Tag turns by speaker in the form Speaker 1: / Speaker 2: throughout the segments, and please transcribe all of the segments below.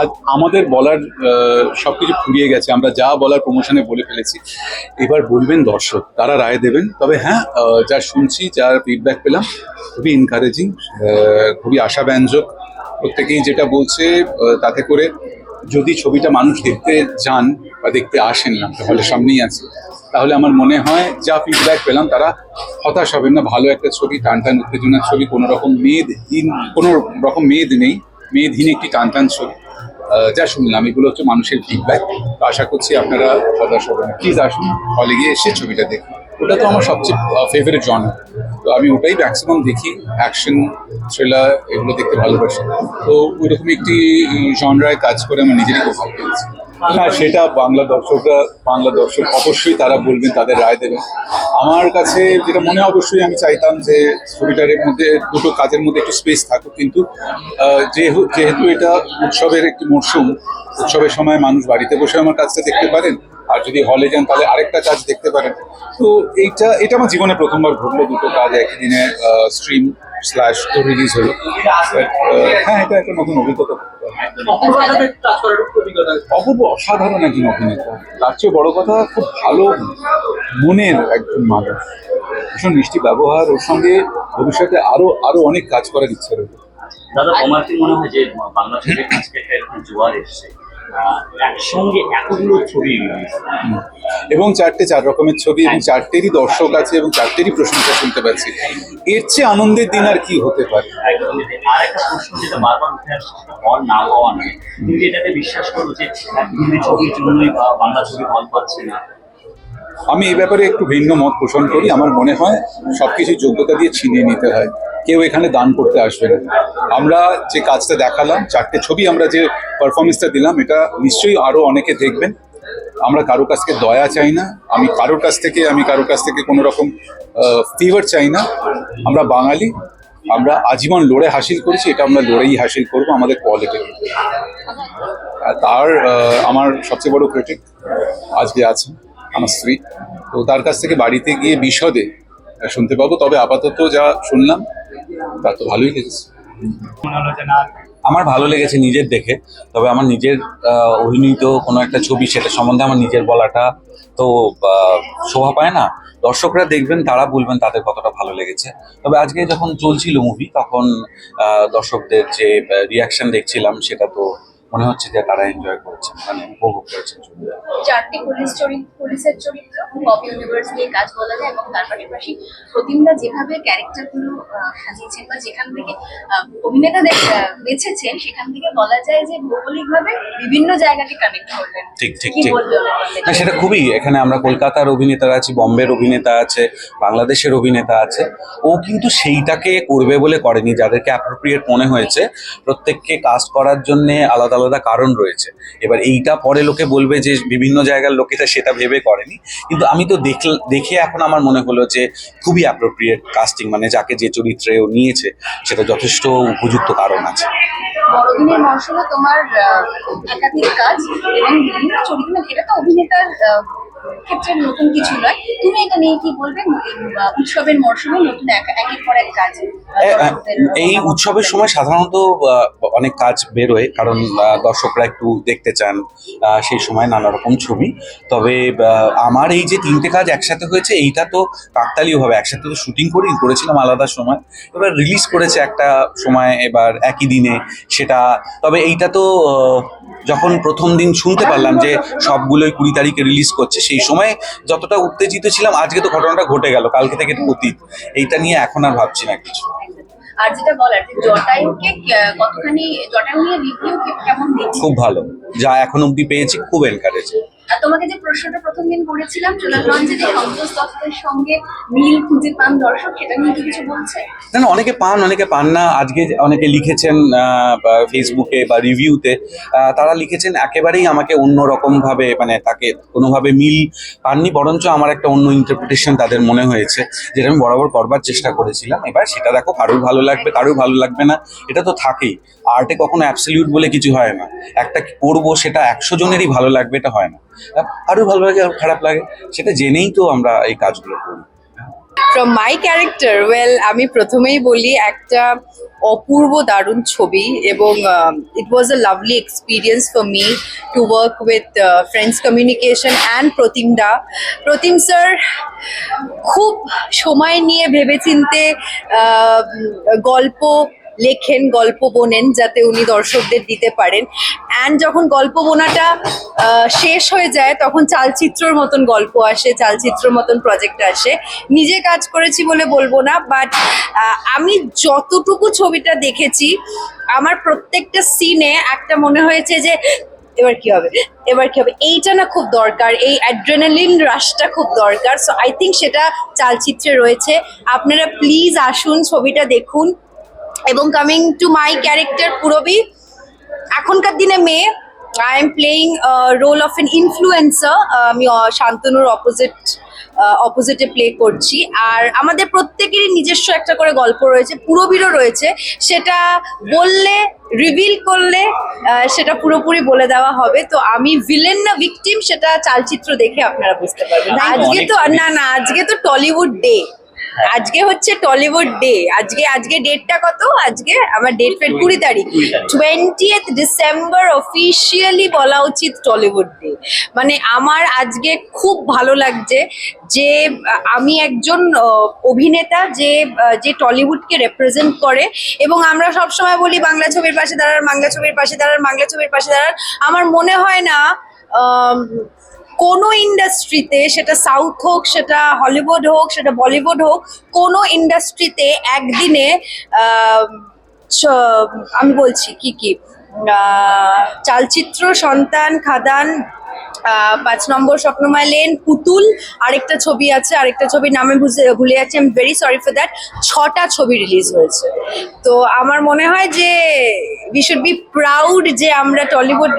Speaker 1: আজ আমাদের বলার সব কিছু ফুরিয়ে গেছে। আমরা যা বলার প্রমোশনে বলে ফেলেছি। এবার বলবেন দর্শক, তারা রায় দেবেন। তবে হ্যাঁ যা শুনছি যার ফিডব্যাক পেলাম, খুবই এনকারেজিং খুবই আশাব্যঞ্জক। প্রত্যেকেই যেটা বলছে তাতে করে যদি ছবিটা মানুষ দেখতে যান বা দেখতে আসেন না, তাহলে সামনেই আছে। তাহলে আমার মনে হয়, যা ফিডব্যাক পেলাম, তারা হতাশ হবেন না। ভালো একটা ছবি টান টান উত্তেজনার ছবি কোনো রকম মেদহীন কোনো রকম মেদ নেই। মেদহীন একটি টান টান ছবি। যা শুনলাম, এগুলো হচ্ছে মানুষের ফিডব্যাক তো আশা করছি আপনারা সদা হবেন প্লিজ আসুন হলে গিয়ে এসে ছবিটা দেখুন। ওটা তো আমার সবচেয়ে ফেভারিট জন তো আমি ওটাই ম্যাক্সিমাম দেখি অ্যাকশন থ্রিলার এগুলো দেখতে ভালোবাসি। তো ওইরকম একটি জনরায় কাজ করে আমার নিজেরই খুব ভালো লেগেছে। হ্যাঁ সেটা বাংলা দর্শকরা, বাংলা দর্শক অবশ্যই তারা বলবেন, তাদের রায় দেবেন। আমার কাছে যেটা মনে অবশ্যই আমি চাইতাম যে ছবিটার মধ্যে, দুটো কাজের মধ্যে একটু স্পেস থাকুক, কিন্তু যেহেতু যেহেতু এটা উৎসবের একটি মরশুম, উৎসবের সময় মানুষ বাড়িতে বসে আমার কাজটা দেখতে পারেন, আর যদি হলে যান তাহলে আরেকটা কাজ দেখতে পারেন। তো এইটা, এটা আমার জীবনে প্রথমবার ঘটলো, দুটো কাজ একই দিনে স্ট্রিম স্ল্যাশ তো রিলিজ হলো। হ্যাঁ এটা একটা নতুন অভিজ্ঞতা অপূর্ব অসাধারণ একজন অভিনেতা। তার চেয়ে বড় কথা, খুব ভালো মনের একজন মানুষ। ভীষণ মিষ্টি ব্যবহার, ওর সঙ্গে ভবিষ্যতে আরও আরও অনেক কাজ করার ইচ্ছে রয়েছে
Speaker 2: দাদা আমার কি মনে হয় যে বাংলা জোয়ার এসছে? একসঙ্গে এতগুলো ছবি।
Speaker 1: এবং চারটে চার রকমের ছবি এবং চারটেরই দর্শক আছে এবং চারটেরই প্রশংসা শুনতে পাচ্ছি। এর চেয়ে আনন্দের দিন আর কি হতে পারে?
Speaker 2: আর একটা প্রশ্ন যেটা বারবার উঠে আসছে হল না হওয়া নয়। কিন্তু এটাতে বিশ্বাস করো যে হিন্দি ছবির জন্যই বা বাংলা ছবি হল পাচ্ছে না?
Speaker 1: আমি এই ব্যাপারে একটু ভিন্ন মত পোষণ করি। আমার মনে হয় সবকিছু যোগ্যতা দিয়ে ছিনিয়ে নিতে হয়। কেউ এখানে দান করতে আসবে না। আমরা যে কাজটা দেখালাম, চারটে ছবি আমরা যে পারফরমেন্সটা দিলাম, এটা নিশ্চয়ই আরও অনেকে দেখবেন। আমরা কারও কাছ থেকে দয়া চাই না। আমি কারোর কাছ থেকে, আমি কারোর কাছ থেকে কোনো রকম ফিভার চাই না। আমরা বাঙালি, আমরা আজীবন লড়ে হাসিল করেছি, এটা আমরা লড়েই হাসিল করব আমাদের কোয়ালিটি তার আমার সবচেয়ে বড় ক্রিটিক আজকে আছে আমার স্ত্রী। তো তার কাছ থেকে বাড়িতে গিয়ে বিশদে শুনতে পাবো। তবে আপাতত যা শুনলাম তা তো ভালোই লেগেছে।
Speaker 3: আমার ভালো লেগেছে নিজের দেখে। তবে আমার নিজের অভিনীত কোনো একটা ছবি সেটা সম্বন্ধে আমার নিজের বলাটা তো শোভা পায় না। দর্শকরা দেখবেন তারা বলবেন তাদের কতটা ভালো লেগেছে। তবে আজকে যখন চলছিল মুভি তখন দর্শকদের যে রিয়াকশন দেখছিলাম সেটা তো মনে হচ্ছে যে তারা এনজয় করেছেন মানে উপভোগ করেছেন
Speaker 4: চারটি পুলিশ চরিত্র পুলিশের চরিত্র পপ ইউনিভার্স নিয়ে কাজ বলা যায় এবং তার পাশাপাশি প্রতিমদা যেভাবে ক্যারেক্টারগুলো সাজিয়েছেন বা যেখান থেকে অভিনেতাদের বেছেছেন সেখান থেকে বলা যায় যে ভৌগোলিকভাবে বিভিন্ন জায়গাকে কানেক্ট করলেন।
Speaker 3: ঠিক ঠিক ঠিক।
Speaker 4: বলবে ওনার বললে?
Speaker 3: না সেটা খুবই এখানে আমরা কলকাতার অভিনেতা আছে বম্বের অভিনেতা আছে বাংলাদেশের অভিনেতা আছে। ও কিন্তু সেইটাকে করবে বলে করেনি যাদেরকে অ্যাপ্রোপ্রিয়েট মনে হয়েছে। প্রত্যেককে কাজ করার জন্য আলাদা আলাদা কারণ রয়েছে। এবার এইটা পরে লোকে বলবে যে বিভিন্ন জায়গার লোকেরা সেটা ভেবে করেনি। কিন্তু আমি তো দেখে এখন আমার মনে হলো যে খুবই অ্যাপ্রোপ্রিয়েট কাস্টিং মানে যাকে যে চরিত্রে ও নিয়েছে, সেটা যথেষ্ট উপযুক্ত কারণ আছে।
Speaker 4: বড়দিনের মরশুমে তোমার একাধিক কাজ এবং বিভিন্ন চরিত্র। মানে এটা তো অভিনেতার ক্ষেত্রে নতুন কিছু নয়। তুমি এটা নিয়ে কি বলবে? উৎসবের মরশুমে নতুন এক- একের পর এক কাজ
Speaker 3: এই উৎসবের সময় সাধারণত অনেক কাজ বেরোয় কারণ দর্শকরা একটু দেখতে চান সেই সময় নানা রকম ছবি। তবে আমার এই যে তিনটে কাজ একসাথে হয়েছে এইটা তো কাকতালীয়ভাবে একসাথে তো শুটিং করেই করেছিলাম আলাদা সময়। এবার রিলিজ করেছে একটা সময় এবার একই দিনে সেটা তবে এইটা তো যখন প্রথম দিন শুনতে পারলাম যে সবগুলোই কুড়ি তারিখে রিলিজ করছে সেই সময় যতটা উত্তেজিত ছিলাম আজকে তো ঘটনাটা ঘটে গেল কালকে থেকে অতীত। এইটা নিয়ে এখন আর ভাবছি না কিছু।
Speaker 4: আর যেটা বলার যে জটায়ুকে কতখানি জটায়ু নিয়ে রিভিউ কেমন দিচ্ছে?
Speaker 3: খুব ভালো যা এখন অব্দি পেয়েছি খুব এনকারেজ
Speaker 4: আর তোমাকে যে প্রশ্নটা প্রথম দিন করেছিলাম যে সঙ্গে মিল খুঁজে পান দর্শক, সেটা নিয়ে কিছু বলছে?
Speaker 3: না না, অনেকে পান অনেকে পান না। আজকে অনেকে লিখেছেন ফেসবুকে বা রিভিউতে তারা লিখেছেন, একেবারেই আমাকে অন্য ভাবে মানে তাকে কোনোভাবে মিল পাননি, বরঞ্চ আমার একটা অন্য ইন্টারপ্রিটেশন তাদের মনে হয়েছে, যেটা আমি বরাবর করবার চেষ্টা করেছিলাম। এবার সেটা দেখো, কারোর ভালো লাগবে, কারোর ভালো লাগবে না, এটা তো থাকেই। আর্টে কখনো অ্যাবসলিউট বলে কিছু হয় না। একটা করব সেটা একশো জনেরই ভালো লাগবে, এটা হয় না। কারোর ভালো লাগে আর খারাপ লাগে সেটা জেনেই তো আমরা এই কাজগুলো করি। ফ্রম মাই ক্যারেক্টার ওয়েল আমি প্রথমেই বলি একটা অপূর্ব দারুণ ছবি এবং it was a lovely experience for me to work with Friends Communication and Pratim da Pratim sir খুব সময় নিয়ে ভেবেচিন্তে আহ, গল্প লেখেন, গল্প বোনেন যাতে উনি দর্শকদের দিতে পারেন। অ্যান্ড যখন গল্প বোনাটা শেষ হয়ে যায়, তখন চালচিত্রর মতন গল্প আসে, চালচিত্রর মতন প্রজেক্ট আসে। নিজে কাজ করেছি বলে বলব না বাট আমি যতটুকু ছবিটা দেখেছি, আমার প্রত্যেকটা সিনে একটা মনে হয়েছে যে, এবার কি হবে? এবার কি হবে? এইটা না খুব দরকার, এই অ্যাড্রেনালিন রাশটা খুব দরকার। সো আই থিঙ্ক সেটা চালচিত্রে রয়েছে। আপনারা প্লিজ আসুন, ছবিটা দেখুন। এবং coming to my character Purbi এখনকার দিনে মেয়ে I am playing role of an influencer আমি শান্তনুর অপোজিট অপোজিটে প্লে করছি। আর আমাদের প্রত্যেকেরই নিজস্ব একটা করে গল্প রয়েছে পুরোবিরও রয়েছে। সেটা বললে রিভিল করলে সেটা পুরোপুরি বলে দেওয়া হবে। তো আমি ভিলেন না ভিকটিম সেটা চালচিত্র দেখে আপনারা বুঝতে পারবেন। আজকে তো না না আজকে তো টলিউড ডে আজকে হচ্ছে টলিউড ডে আজকে আজকে ডেটটা কত? আজকে আমার ডেট ফেট কুড়ি তারিখ। টোয়েন্টিয়েথ ডিসেম্বর অফিসিয়ালি বলা উচিত টলিউড ডে মানে আমার আজকে খুব ভালো লাগছে যে আমি একজন অভিনেতা যে যে টলিউডকে রেপ্রেজেন্ট করে এবং আমরা সব সময় বলি বাংলা ছবির পাশে দাঁড়ান বাংলা ছবির পাশে দাঁড়ান বাংলা ছবির পাশে দাঁড়ান। আমার মনে হয় না কোনো ইন্ডাস্ট্রিতে সেটা সাউথ হোক, সেটা হলিউড হোক, সেটা বলিউড হোক, কোনো ইন্ডাস্ট্রিতে একদিনে আমি বলছি কি কি চালচিত্র, সন্তান, খাদান পাঁচ নম্বর স্বপ্নময় লেন, পুতুল, আরেকটা ছবি আছে, আরেকটা ছবির নামে ভুলে যাচ্ছি I am very sorry for that ছটা ছবি রিলিজ হয়েছে। তো আমার মনে হয় যে উই শুড বি প্রাউড যে আমরা টলিউড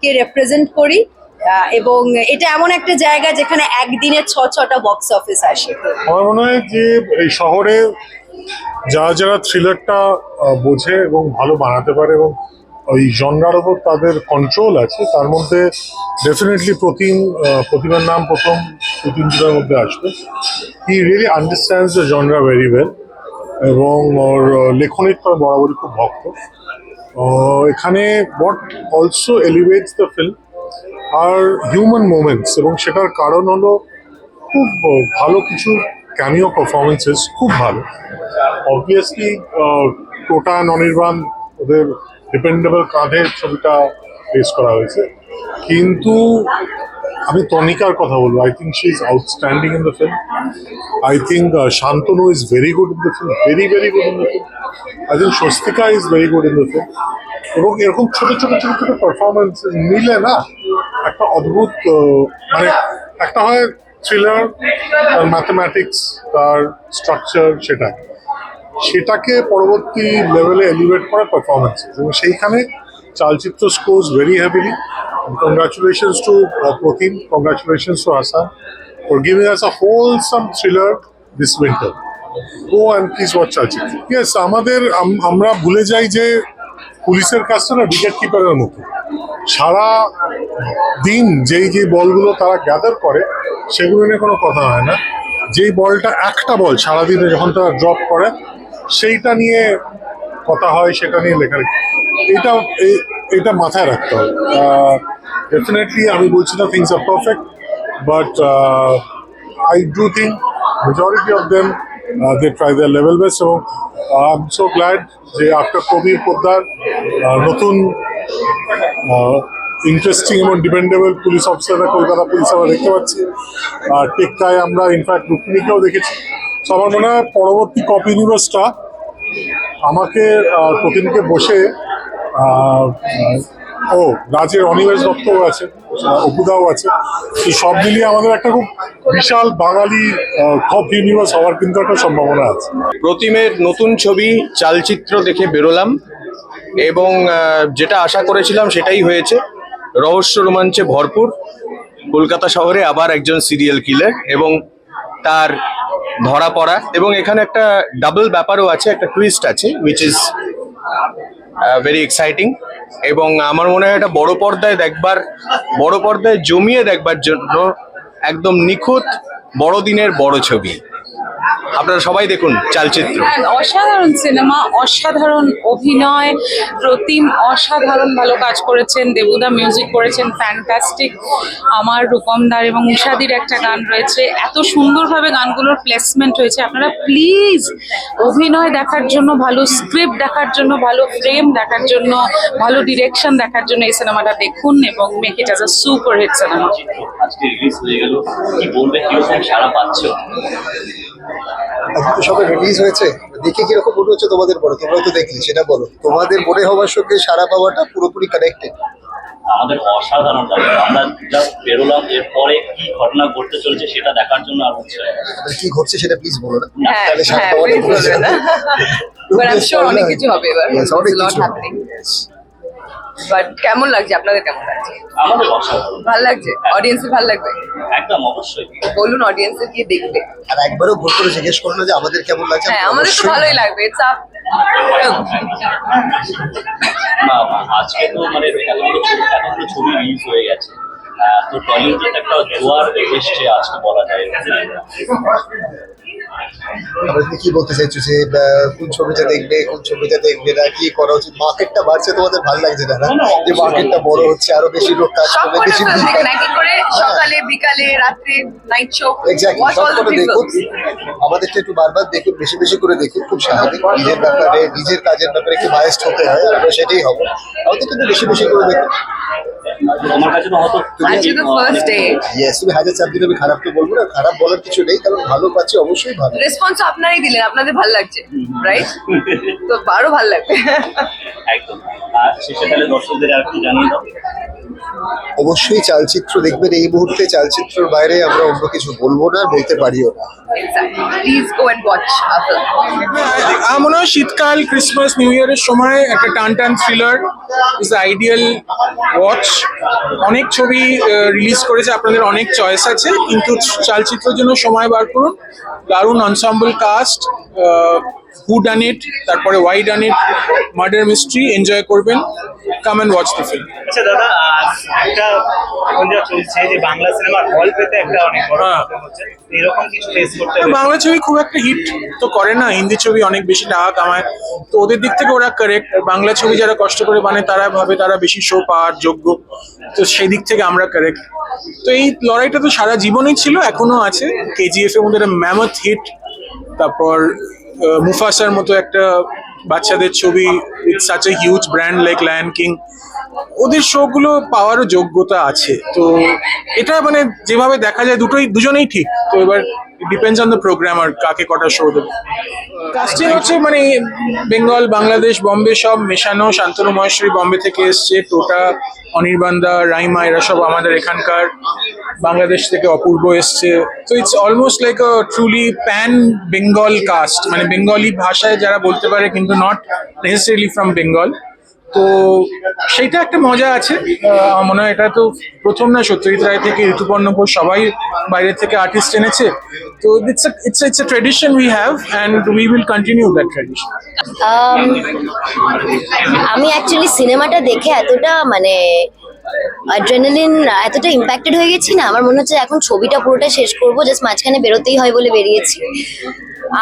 Speaker 3: কে রেপ্রেজেন্ট করি। এবং এটা এমন একটা জায়গা যেখানে একদিনে ছ ছটা বক্স অফিস আসে।
Speaker 5: আমার মনে হয় যে এই শহরে যারা যারা থ্রিলারটা বোঝে এবং ভালো বানাতে পারে এবং ওই জনরার ওপর তাদের কন্ট্রোল আছে তার মধ্যে ডেফিনেটলি প্রতিম প্রতিমার নাম প্রথম প্রতিম জুড়ার মধ্যে আসবে। He really understands the genre very well এবং ওর আহ, লেখনির তো বরাবরই খুব ভক্ত। এখানে what also elevates the film are human moments এবং সেটার কারণ হলো খুব ভালো কিছু ক্যামিও পারফরমেন্সেস খুব ভালো। অবভিয়াসলি টোটা অনির্বাণ ওদের ডিপেন্ডেবল কাঁধে ছবিটা পেশ করা হয়েছে। কিন্তু আমি তনিকার কথা বলব। I think she is outstanding in the film I think Shantanu is very good in the film very very good in the film I think Swastika is very good in the film এবং এরকম ছোট ছোট ছোট ছোট performance মিলে না, একটা অদ্ভুত মানে একটা হয় থ্রিলার তার ম্যাথমেটিক্স তার স্ট্রাকচার সেটা। সেটাকে পরবর্তী লেভেলে এলিভেট করে পারফরমেন্স এবং সেইখানে Chaalchitra scores very heavily congratulations to Pratim congratulations to Assam for giving us a wholesome thriller this winter go and please watch Chaalchitra yes আমাদের, আম- আমরা ভুলে যাই যে পুলিশের কাজটা না উইকেট কিপারের মতো সারা দিন যেই যে বলগুলো তারা গ্যাদার করে, সেগুলো নিয়ে কোনো কথা হয় না। যেই বলটা একটা বল সারাদিনে যখন তারা ড্রপ করে, সেইটা নিয়ে কথা হয়, সেটা নিয়ে লেখা। এটা এটা মাথায় রাখতে হবে। ডেফিনেটলি আমি বলছি না things are perfect but I do think majority of them they try their level best এবং আই এম সো গ্ল্যাড যে আফটার কবির পোদ্দার নতুন ইন্টারেস্টিং এবং ডিপেন্ডেবল পুলিশ অফিসাররা কলকাতা পুলিশ আমরা দেখতে পাচ্ছি। আর টেক্কায় আমরা ইনফ্যাক্ট রুক্মিণীকেও দেখেছি। তো আমার মনে হয় পরবর্তী কপি নিউজটা আমাকে প্রতিদিনকে বসে ও রাজের অনিমেষ দত্তও আছে, অপুদাও আছে। তো সব মিলিয়ে আমাদের একটা খুব বিশাল বাঙালি কপ ইউনিভার্স হওয়ার কিন্তু একটা সম্ভাবনা আছে।
Speaker 6: প্রতিমের নতুন ছবি, চালচিত্র দেখে বেরোলাম এবং যেটা আশা করেছিলাম সেটাই হয়েছে। রহস্য রোমাঞ্চে ভরপুর। কলকাতা শহরে আবার একজন সিরিয়াল কিলার এবং তার ধরা পড়া এবং এখানে একটা ডাবল ব্যাপারও আছে, একটা টুইস্ট আছে উইচ ইজ ভেরি এক্সাইটিং এবং আমার মনে হয় এটা বড় পর্দায় দেখবার, বড় পর্দায় জমিয়ে দেখবার জন্য একদম নিখুঁত বড়দিনের বড় ছবি। আপনারা সবাই দেখুন চালচিত্র।
Speaker 7: হ্যাঁ অসাধারণ সিনেমা অসাধারণ অভিনয় প্রতিম অসাধারণ ভালো কাজ করেছেন দেবুদা মিউজিক করেছেন ফ্যান্টাস্টিক আমার রূপমদার এবং উষাদির একটা গান রয়েছে। এত সুন্দরভাবে গানগুলোর প্লেসমেন্ট হয়েছে। আপনারা প্লিজ অভিনয় দেখার জন্য ভালো স্ক্রিপ্ট দেখার জন্য ভালো ফ্রেম দেখার জন্য ভালো ডিরেকশন দেখার জন্য এই সিনেমাটা দেখুন এবং make it as a super hit cinema
Speaker 2: আজকে রিলিজ হয়ে গেল। কি বলবে? কীরকম সারা পাচ্ছ?
Speaker 8: আজকে তো সবে রিলিজ হয়েছে। দেখে কীরকম মনে হচ্ছে তোমাদের বলো তোমরাও তো দেখলে সেটা বলো। তোমাদের মনে হওয়ার সঙ্গে সারা পাওয়াটা পুরোপুরি কানেক্টেড
Speaker 2: আমাদের অসাধারণ লাগে। আমরা জাস্ট বেরোলাম এরপরে কি ঘটনা ঘটতে চলেছে সেটা দেখার জন্য আর উৎসাহ
Speaker 8: কি ঘটছে সেটা প্লিজ বলো না।
Speaker 9: হ্যাঁ
Speaker 8: তাহলে সারা
Speaker 9: হ্যাঁ
Speaker 8: পাওয়াটা
Speaker 9: অনেক কিছু হবে এবার। বাট কেমন লাগছে? আপনাদের কেমন লাগছে?
Speaker 2: আমাদের অসাধারণ
Speaker 9: ভালো লাগছে? অডিয়েন্সের ভালো লাগবে?
Speaker 2: একদম অবশ্যই।
Speaker 9: বলুন অডিয়েন্সের কি দেখবে।
Speaker 8: আর একবারও ভুল করে জিজ্ঞেস করো না যে আমাদের কেমন লাগছে
Speaker 9: হ্যাঁ
Speaker 8: আমরা
Speaker 9: আমাদের তো ভালোই লাগবে। ইটস আপ
Speaker 2: আজকে তো মানে এতগুলো ছবি এতগুলো ছবি রিলিজ হয়ে গেছে। তো টলিউডে একটা জোয়ার এসছে আজকে বলা যায়।
Speaker 8: তুমি কি বলতে চাইছো যে কোন ছবিটা দেখবে কোন ছবিটা দেখবে না কি করা উচিত? মার্কেটটা বাড়ছে তোমাদের ভালো লাগছে না? যে মার্কেটটা বড় হচ্ছে আরও বেশি লোক কাজ করবে বেশি
Speaker 9: করে সকালে বিকালে রাত্রে night show
Speaker 8: exactly
Speaker 9: watch all
Speaker 8: দেখুন।
Speaker 9: ফিল্মস
Speaker 8: একটু বারবার দেখুন বেশি বেশি করে দেখুন খুব স্বাভাবিক। নিজের ব্যাপারে নিজের কাজের ব্যাপারে একটু বায়াস্ট হতে হয় আমরা সেটাই হব। আমাদের কিন্তু বেশি বেশি করে দেখুন।
Speaker 2: আমার কাছে তো হয়তো
Speaker 9: আজকে তো ফার্স্ট ডে
Speaker 8: ইয়েস তুমি হাজার চার দিন আমি খারাপ তো বলব না খারাপ বলার কিছু নেই কারণ ভালো পাচ্ছি অবশ্যই
Speaker 9: রেসপন্স আপনারাই দিলেন আপনাদের ভালো লাগছে রাইট তো আরও ভালো লাগবে।
Speaker 2: একদম। আর শেষে তাহলে দর্শকদের আর কি জানিয়ে দাও।
Speaker 8: অবশ্যই চালচিত্র দেখবেন। এই মুহূর্তে চালচিত্রের বাইরে আমরা অন্য কিছু বলব না বলতে পারিও না।
Speaker 9: Please go and watch after
Speaker 10: আমার মনে হয় শীতকাল ক্রিসমাস নিউ ইয়ারের সময় একটা টান টান থ্রিলার ইজ আইডিয়াল ওয়াচ অনেক ছবি রিলিজ করেছে আপনাদের অনেক চয়েস আছে কিন্তু চালচিত্রের জন্য সময় বার করুন। দারুণ অনসাম্বল কাস্ট হু ডান ইট তারপরে ওয়াই ডান ইট মার্ডার মিস্ট্রি এনজয় করবেন। Come and watch the film
Speaker 11: আচ্ছা দাদা একটা এখন যা চলছে যে বাংলা সিনেমার হল পেতে একটা অনেক বড়
Speaker 10: হ্যাঁ।
Speaker 11: এরকম কিছু ফেস করতে
Speaker 10: বাংলা ছবি খুব একটা হিট তো করে না হিন্দি ছবি অনেক বেশি টাকা কামায় তো ওদের দিক থেকে ওরা কারেক্ট বাংলা ছবি যারা কষ্ট করে বানায় তারা ভাবে তারা বেশি শো পাওয়ার যোগ্য। তো সেই দিক থেকে আমরা কারেক্ট তো এই লড়াইটা তো সারা জীবনই ছিল এখনও আছে। কেজিএফ এর মধ্যে একটা ম্যামথ হিট তারপর মুফাসার মতো একটা বাচ্চাদের ছবি with such a huge brand like Lion King ওদের শোগুলো পাওয়ারও যোগ্যতা আছে। তো এটা মানে যেভাবে দেখা যায়, দুটোই, দুজনেই ঠিক। তো এবার ডিপেন্ডস অন দ্য প্রোগ্রাম আর কাকে কটা শো দেবে। কাস্টিং হচ্ছে মানে বেঙ্গল বাংলাদেশ বম্বে সব মেশানো। শান্তনু মহেশ্বরী বম্বে থেকে এসছে টোটা অনির্বান্দা রাইমা এরা সব আমাদের এখানকার। বাংলাদেশ থেকে অপূর্ব এসছে। তো it's almost like a truly pan Bengal cast মানে বেঙ্গলি ভাষায় যারা বলতে পারে, কিন্তু নট নেসেসারিলি ফ্রম বেঙ্গল তো সেইটা একটা মজা আছে। আমার মনে হয় এটা তো প্রথম না সত্যজিৎ রায় থেকে ঋতুপর্ণ ঘোষ সবাই বাইরে থেকে আর্টিস্ট এনেছে। তো it's it's it's a tradition we have and we will continue that tradition
Speaker 12: Um, আমি অ্যাকচুয়ালি সিনেমাটা দেখে এতটা মানে অ্যাড্রেনালিন এতটা ইম্প্যাক্টেড হয়ে গেছি না। আমার মনে হচ্ছে এখন ছবিটা পুরোটা শেষ করব জাস্ট মাঝখানে বেরোতেই হয় বলে বেরিয়েছি।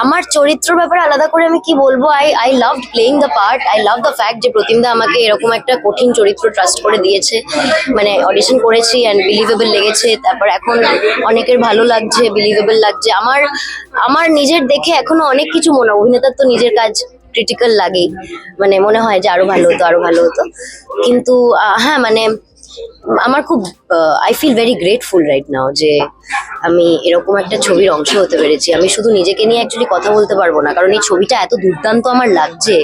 Speaker 12: আমার চরিত্রের ব্যাপারে আলাদা করে আমি কি বলব? I I love playing the part I love the fact যে প্রতিমদা আমাকে এরকম একটা কঠিন চরিত্র ট্রাস্ট করে দিয়েছে। মানে অডিশন করেছি অ্যান্ড বিলিভেবল লেগেছে, তারপর এখন অনেকের ভালো লাগছে বিলিভেবল লাগছে। আমার আমার নিজের দেখে এখনও অনেক কিছু মনে, অভিনেতার তো নিজের কাজ ক্রিটিক্যাল লাগেই। মানে মনে হয় যে আরও ভালো হতো, আরও ভালো হতো। কিন্তু হ্যাঁ মানে আমার খুব I feel very grateful right now যে আমি এরকম একটা ছবির অংশ হতে পেরেছি। আমি শুধু নিজেকে নিয়ে অ্যাকচুয়ালি কথা বলতে পারব না, কারণ এই ছবিটা এত দুর্দান্ত আমার লাগছে,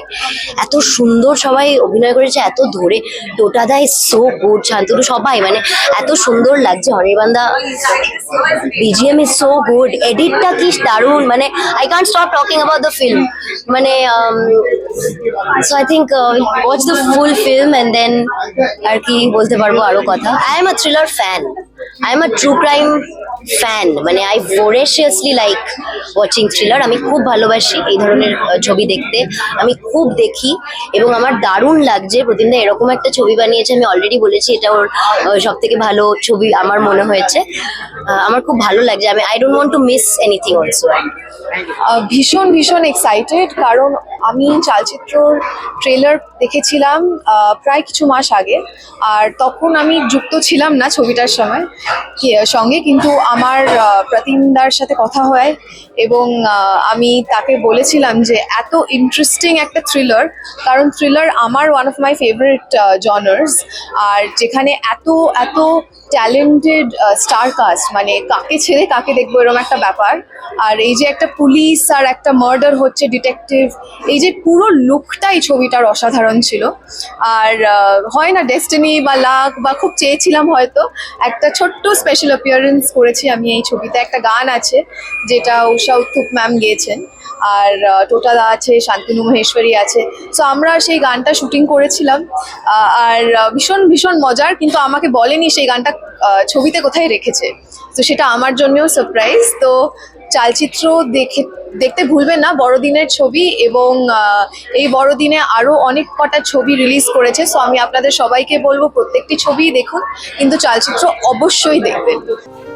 Speaker 12: এত সুন্দর সবাই অভিনয় করেছে, এত ধরে টোটাদা ইজ সো গুড শান্তনু সবাই মানে এত সুন্দর লাগছে অনির্বান্ধা বিজিএম ইজ সো গুড এডিটটা কি দারুণ মানে I can't stop talking about the film মানে so I think watch the full film and then আর কি বলতে পারব আরও কথা। I am a thriller fan I am a true crime fan মানে I voraciously like watching thriller আমি খুব ভালোবাসি এই ধরনের ছবি দেখতে। আমি খুব দেখি এবং আমার দারুণ লাগছে। প্রতিমদা এরকম একটা ছবি বানিয়েছে, আমি অলরেডি বলেছি এটা ওর সব থেকে ভালো ছবি আমার মনে হয়েছে। আমার খুব ভালো লাগছে। আমি I don't want to miss anything also
Speaker 9: ভীষণ ভীষণ এক্সাইটেড কারণ আমি চালচিত্রর ট্রেলার দেখেছিলাম প্রায় কিছু মাস আগে। আর তখন আমি যুক্ত ছিলাম না ছবিটার সময় সঙ্গে, কিন্তু আমার প্রতিমদার সাথে কথা হয় এবং আমি তাকে বলেছিলাম যে এত ইন্টারেস্টিং একটা থ্রিলার কারণ থ্রিলার আমার one of my favourite genres আর যেখানে এত এত ট্যালেন্টেড স্টার কাস্ট মানে কাকে ছেড়ে কাকে দেখব এরকম একটা ব্যাপার। আর এই যে একটা পুলিশ আর একটা মার্ডার হচ্ছে ডিটেকটিভ এই যে পুরো লুকটাই ছবিটার অসাধারণ ছিল। আর হয় না ডেস্টিনি বা লাক বা খুব চেয়েছিলাম হয়তো, একটা ছোট্ট স্পেশাল অ্যাপিয়ারেন্স করেছি আমি এই ছবিতে। একটা গান আছে, যেটা উষা উত্থুপ ম্যাম গেয়েছেন। আর টোটাদা আছে, শান্তনু মহেশ্বরী আছে। সো আমরা সেই গানটা শুটিং করেছিলাম। আর ভীষণ ভীষণ মজার, কিন্তু আমাকে বলেনি সেই গানটা ছবিতে কোথায় রেখেছে। তো সেটা আমার জন্যও সারপ্রাইজ তো, চালচিত্র দেখে, দেখতে ভুলবেন না, বড়দিনের ছবি এবং এই বড়দিনে আরও অনেক কটা ছবি রিলিজ করেছে। সো আমি আপনাদের সবাইকে বলব, প্রত্যেকটি ছবিই দেখুন, কিন্তু চালচিত্র অবশ্যই দেখবেন।